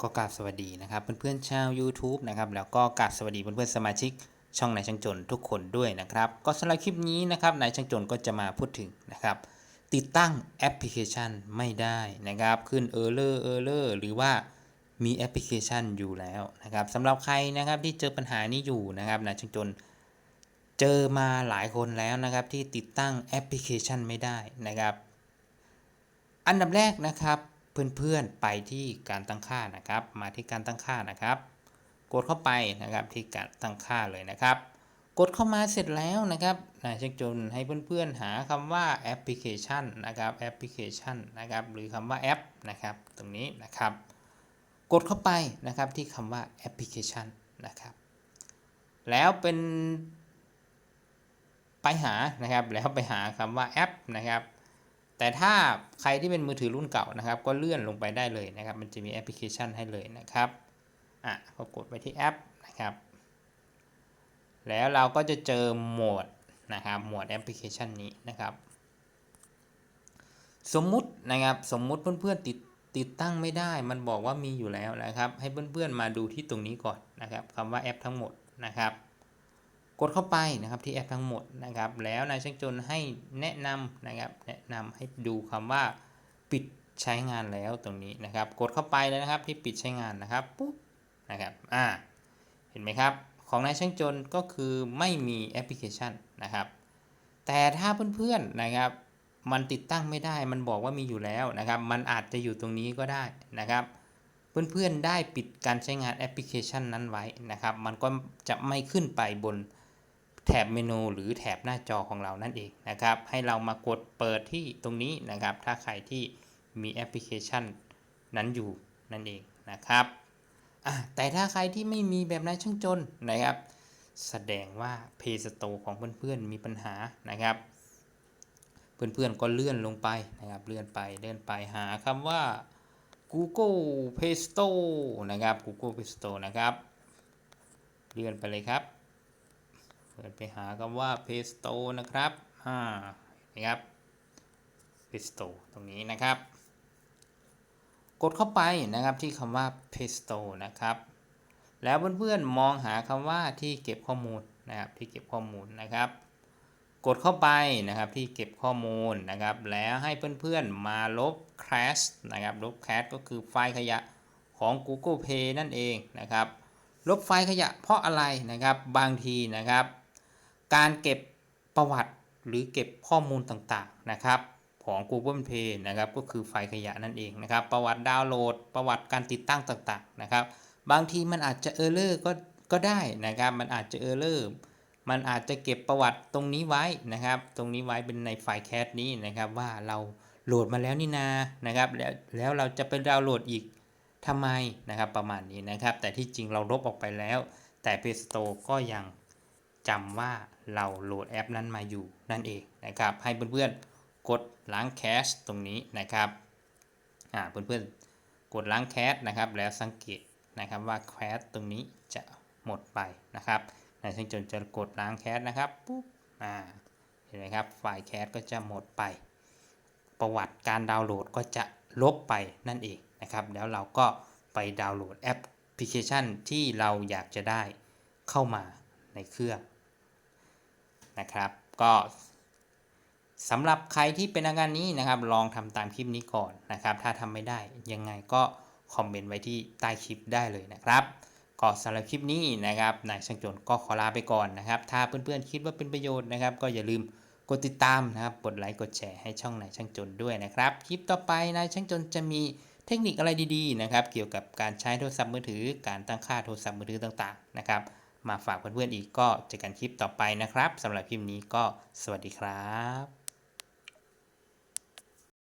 ก็กราบสวัสดีนะครับเพื่อนๆชาว YouTube นะครับแล้วก็กราบสวัสดีเพื่อนๆสมาชิก ช่องนายช่างจนทุกคนด้วยนะครับก็สำหรับคลิปนี้นะครับนายช่างจนก็จะมาพูดถึงนะครับ ติดตั้งแอปพลิเคชันไม่ได้นะครับขึ้น Error Error หรือว่ามีแอปพลิเคชันอยู่แล้วนะครับสำหรับใครนะครับที่เจอปัญหานี้อยู่นะครับนายช่างจนเจอมาหลายคนแล้วนะครับที่ติดตั้งแอปพลิเคชันไม่ได้นะครับ อันดับแรกนะครับ เพื่อนๆไปที่การตั้งค่านะครับ มาที่การตั้งค่านะครับ กดเข้าไปนะครับที่การตั้งค่าเลยนะครับ กดเข้ามาเสร็จแล้วนะครับนะเช็คจนให้เพื่อนๆหาคำว่าแอปพลิเคชันนะครับแอปพลิเคชันนะครับหรือคำว่าแอปนะครับตรงนี้นะครับ กดเข้าไปนะครับที่คำว่าแอปพลิเคชันนะครับ แล้วเป็นไปหานะครับแล้วไปหาคำว่าแอปนะครับ แต่ถ้าใครที่เป็นมือถือรุ่นเก่านะครับ ก็เลื่อนลงไปได้เลยนะครับ มันจะมีแอปพลิเคชันให้เลยนะครับอะก็กดไปที่แอปนะครับ แล้วเราก็จะเจอโหมดนะครับหมวดแอปพลิเคชันนี้นะครับ สมมุตินะครับสมมุติเพื่อนๆติดติดตั้งไม่ได้ มันบอกว่ามีอยู่แล้วนะครับ ให้เพื่อนๆมาดูที่ตรงนี้ก่อนนะครับคำว่าแอปทั้งหมดนะครับ กดเข้าไปนะครับที่แอปทั้งหมดนะครับ แล้วนายช่างจนให้แนะนำนะครับแนะนำให้ดูคำว่าปิดใช้งานแล้วตรงนี้นะครับ กดเข้าไปเลยนะครับที่ปิดใช้งานนะครับปุ๊บนะครับอ่าเห็นไหมครับ ของนายช่างจนก็คือไม่มีแอปพลิเคชันนะครับ แต่ถ้าเพื่อนๆนะครับมันติดตั้งไม่ได้ มันบอกว่ามีอยู่แล้วนะครับ มันอาจจะอยู่ตรงนี้ก็ได้นะครับ เพื่อนๆ ได้ปิดการใช้งานแอปพลิเคชันนั้นไว้นะครับ มันก็จะไม่ขึ้นไปบน แถบเมนูหรือแถบหน้าจอของเรานั่นเองนะครับ ให้เรามากดเปิดที่ตรงนี้นะครับ ถ้าใครที่มีแอปพลิเคชันนั้นอยู่นั่นเองนะครับแต่ถ้าใครที่ไม่มีแบบนั้นช่างจนนะครับ แสดงว่า Play Store ของเพื่อนๆมีปัญหานะครับ เพื่อนๆก็เลื่อนลงไปนะครับ เลื่อนไปเลื่อนไปหาคำว่า Google Play Store นะครับ Google Play Store นะครับ เลื่อนไปเลยครับ เปิดไปหาคำว่า Play Store นะครับอ่านะครับ Play Store ตรงนี้นะครับ กดเข้าไปนะครับที่คำว่า Play Store นะครับ แล้วเพื่อนๆมองหาคำว่าที่เก็บข้อมูลนะครับที่เก็บข้อมูลนะครับ กดเข้าไปนะครับที่เก็บข้อมูลนะครับ แล้วให้เพื่อนๆมาลบ Crash นะครับ ลบ Crash ก็คือไฟล์ขยะของ Google Play นั่นเองนะครับ ลบไฟล์ขยะเพราะอะไรนะครับ บางทีนะครับ การเก็บประวัติหรือเก็บข้อมูลต่างๆนะครับของ Google Play นะครับก็คือไฟล์ขยะนั่นเองนะครับ ประวัติดาวน์โหลด ประวัติการติดตั้งต่างๆนะครับ บางทีมันอาจจะเออร์เลอร์ก็ก็ได้นะครับ มันอาจจะเออร์เลอร์มันอาจจะเก็บประวัติตรงนี้ไว้นะครับ ตรงนี้ไว้เป็นในไฟล์แคสนี้นะครับว่าเราโหลดมาแล้วนี่นานะครับ แล้วแล้วเราจะไปดาวน์โหลดอีกทำไมนะครับประมาณนี้นะครับ แต่ที่จริงเราลบออกไปแล้ว แต่ Play Store ก็ยัง จำว่าเราโหลดแอปนั้นมาอยู่นั่นเองนะครับ ให้เพื่อนๆกดล้างแคชตรงนี้นะครับอ่าเพื่อนๆกดล้างแคชนะครับ แล้วสังเกตนะครับว่าแคชตรงนี้จะหมดไปนะครับในช่างจนจะกดล้างแคชนะครับปุ๊บอ่าเห็นไหมครับไฟล์แคชก็จะหมดไป ประวัติการดาวน์โหลดก็จะลบไปนั่นเองนะครับ แล้วเราก็ไปดาวน์โหลดแอปพลิเคชันที่เราอยากจะได้เข้ามาในเครื่อง นะครับ ก็สำหรับใครที่เป็นอาการนี้นะครับ ลองทำตามคลิปนี้ก่อนนะครับ ถ้าทำไม่ได้ยังไงก็คอมเมนต์ไว้ที่ใต้คลิปได้เลยนะครับก็สำหรับคลิปนี้นะครับนายช่างจนก็ขอลาไปก่อนนะครับ ถ้าเพื่อนๆคิดว่าเป็นประโยชน์นะครับ ก็อย่าลืมกดติดตามนะครับ กดไลค์กดแชร์ให้ช่องนายช่างจนด้วยนะครับ คลิปต่อไปนายช่างจนจะมีเทคนิคอะไรดีๆนะครับ เกี่ยวกับการใช้โทรศัพท์มือถือ การตั้งค่าโทรศัพท์มือถือต่างๆนะครับ มาฝากเพื่อนๆอีกก็เจอกันคลิปต่อไปนะครับสำหรับคลิปนี้ก็สวัสดีครับ